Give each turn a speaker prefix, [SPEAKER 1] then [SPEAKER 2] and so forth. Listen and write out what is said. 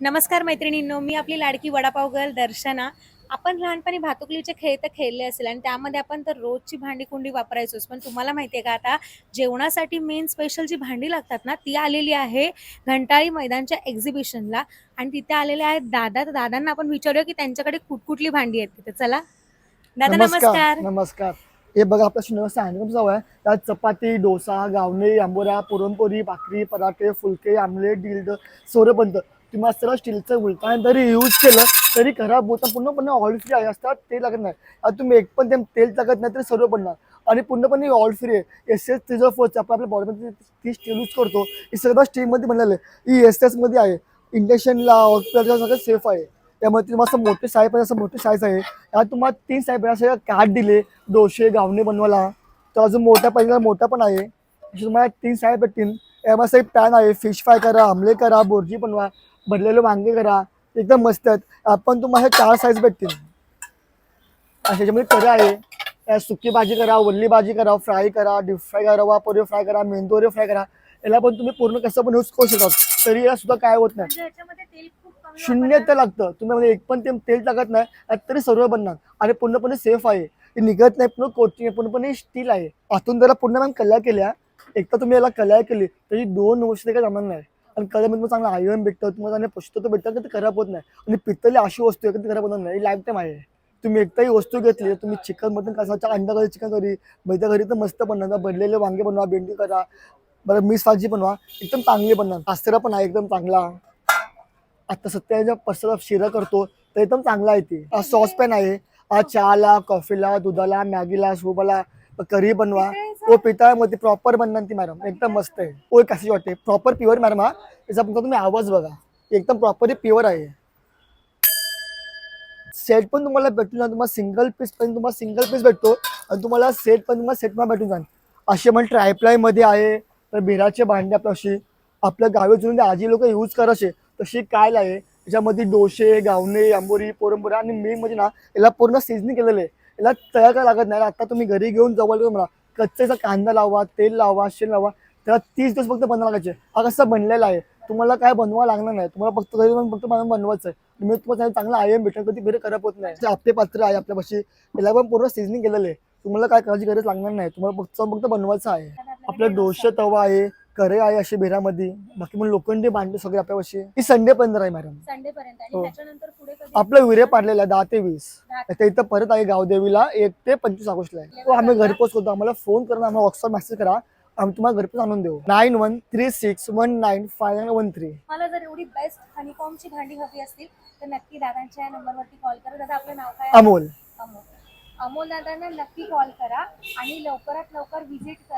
[SPEAKER 1] नमस्कार मैत्रिणींनो मी आपली लाडकी वडापाव गर्ल दर्शना. आपण लहानपणी भातुकलीचे खेळ तर खेळले असेल आणि त्यामध्ये आपण तर रोजची भांडी कुंडी वापरायचोच. पण तुम्हाला माहिती आहे का आता जेवणासाठी मेन स्पेशल जी भांडी लागतात ना ती आलेली आहे घंटाळी मैदानच्या एक्झिबिशनला आणि तिथे आलेले आहेत दादा. तर दादांना आपण विचारूया की त्यांच्याकडे कुठकुठली भांडी आहेत तिथे. चला. दादा नमस्कार.
[SPEAKER 2] नमस्कार. हे बघा आपल्या श्रीनिवास हँडलूम जाऊ आहे. त्यात चपाती डोसा गावणे आंबोरा पुरणपोळी भाकरी पराठे फुलके आमलेट डिल्ड सोरेबंद तुम्ही असं स्टीलचं उलटाने जरी यूज केलं तरी खराब होतं पूर्णपणे ऑइल फ्री आहे. असतात ते लागत नाही. आता तुम्ही एक पण ते तेल टाकत नाही तरी सर्व पडणार आणि पूर्णपणे ऑइल फ्री आहे. एस एस तिचं फोर्स आपण आपल्या बॉडीमध्ये ती स्टील यूज करतो. ही सगळं स्टीलमध्ये बनलेलं आहे. ही एस एसमध्ये आहे. इंडक्शनला सगळं सेफ आहे. त्यामुळे तुम्हाला असं मोठे साहेब आहे असं मोठे साईज आहे. यात तुम्हाला तीन साहेब आहे असे कार्ड दिले डोसे गावणे बनवायला. तर अजून मोठा पाहिजे मोठा पण आहे. तुम्हाला तीन साहेब भेटतील. यामध्ये एक पॅन आहे फिश फ्राय करा आमले करा बोर्जी बनवा भरलेले वांगे करा एकदम मस्त आहेत. आपण तुम्हाला हे चार साईज भेटतील. त्याच्यामध्ये कढई आहे. सुकी भाजी करा वल्ली भाजी करा फ्राय करा डीप फ्राय करा वापोरे फ्राय करा मेंदोरे फ्राय करा. याला पण तुम्ही पूर्ण कसं पण यूज करू शकता. तरी याला सुद्धा काय होत नाही. शून्य. तर लागतं. तुम्ही म्हणजे एक पण ते तेल टाकत नाही तरी सर्व बनणार. आणि पूर्णपणे सेफ आहे. ते निघत नाही पूर्ण कोटिंग आहे पूर्णपणे स्टील आहे. आतून जरा पूर्ण मॅम कल्या केल्या एक तर तुम्ही याला कलाय केली तरी दोन वर्ष ते काही जमणार नाही. आणि कल्यामध्ये तुम्हाला चांगलं आयरन भेटतं तुम्हाला चांगलं पुष्ट तर भेटतं ते खराब होत नाही. आणि पित्तली अशी वस्तू आहे की खराब होणार नाही. लाईफ टाईम आहे. तुम्ही एकदाही वस्तू घेतली तुम्ही चिकन मटन कसा अंडा करी चिकन करी बैठ्या घरी तर मस्त बनणार भरलेले वांगे बनवा भेंडी करा बरं मिस भाजी बनवा. एकदम चांगली बनणार. पास्त्रा पण आहे एकदम चांगला. आता सत्याच्या पसरा शिरा करतो तर एकदम चांगला आहे ती. हा सॉस पॅन आहे. हा चहाला कॉफीला दुधाला मॅगीला सूपला करी बनवा? ओ पितळामध्ये प्रॉपर बनणार ती मॅडम. एकदम मस्त आहे. ओ कशी वाटते? प्रॉपर प्युअर मॅडम हा. त्याचा फक्त तुम्ही आवाज बघा. एकदम प्रॉपरली प्युअर आहे. सेट पण तुम्हाला भेटून जाईल तुम्हाला सिंगल पीस पण तुम्हाला सिंगल पीस भेटतो. आणि तुम्हाला सेट पण तुम्हाला सेटमध्ये भेटून जाईल असे म्हणजे ट्रायप्लायमध्ये आहे. तर बिराचे भांडे आपल्या अशी आपल्या गावी जुने आजी लोक यूज करायचे तशी काय आहे त्याच्यामध्ये डोसे गावणे आंबोरी पोरंबोरी आणि मेन म्हणजे ना याला पूर्ण सिजनिंग केलेलं आहे. याला तयार करायला लागत नाही. आता तुम्ही घरी घेऊन जवळ म्हणा कच्चाचा कांदा लावा तेल लावा शेण लावा. त्याला तीस दिवस फक्त बनवायला लागायचे. हा कसं बनलेला आहे? तुम्हाला काय बनवा लागणार नाही. तुम्हाला फक्त घरी फक्त बनवायचं आहे मी तुम्हाला चांगलं आयम भेटेल कधी घरी खराब होत नाही. जे आपले पात्र आहे आपल्यापाशी त्याला पण पूर्ण सिजनिंग केलेलं आहे. तुम्हाला काय करायची गरज लागणार नाही. तुम्हाला फक्त फक्त बनवायचं आहे. आपलं डोसे तवा आहे करे आहे अशी बेरामध्ये बाकी मग लोखंडी भांडे सगळे आपल्यापाशी. ही संडे पंधरा आहे मॅडम.
[SPEAKER 1] संडे पर्यंत.
[SPEAKER 2] आपलं विरे पाडलेलं आहे दहा ते वीस.
[SPEAKER 1] दहा
[SPEAKER 2] ते इथं परत आहे गावदेवीला एक ते पंचवीस ऑगस्टला आहे. तो आम्ही घरपोच होतो आम्हाला फोन करून आम्हाला व्हॉट्सअप मेसेज करा. आम्ही तुम्हाला घरपोच आणून देऊ. Nine one three six one nine five nine one three
[SPEAKER 1] मला जर एवढी बेस्ट हनीकॉमची भांडी हवी असतील तर नक्की दादांच्या या नंबरवरती कॉल करा. दादा आपलं नाव काय आहे?
[SPEAKER 2] अमोल.
[SPEAKER 1] अमोल. अमोल दादांना नक्की कॉल करा आणि लवकरात लवकर व्हिजिट करा.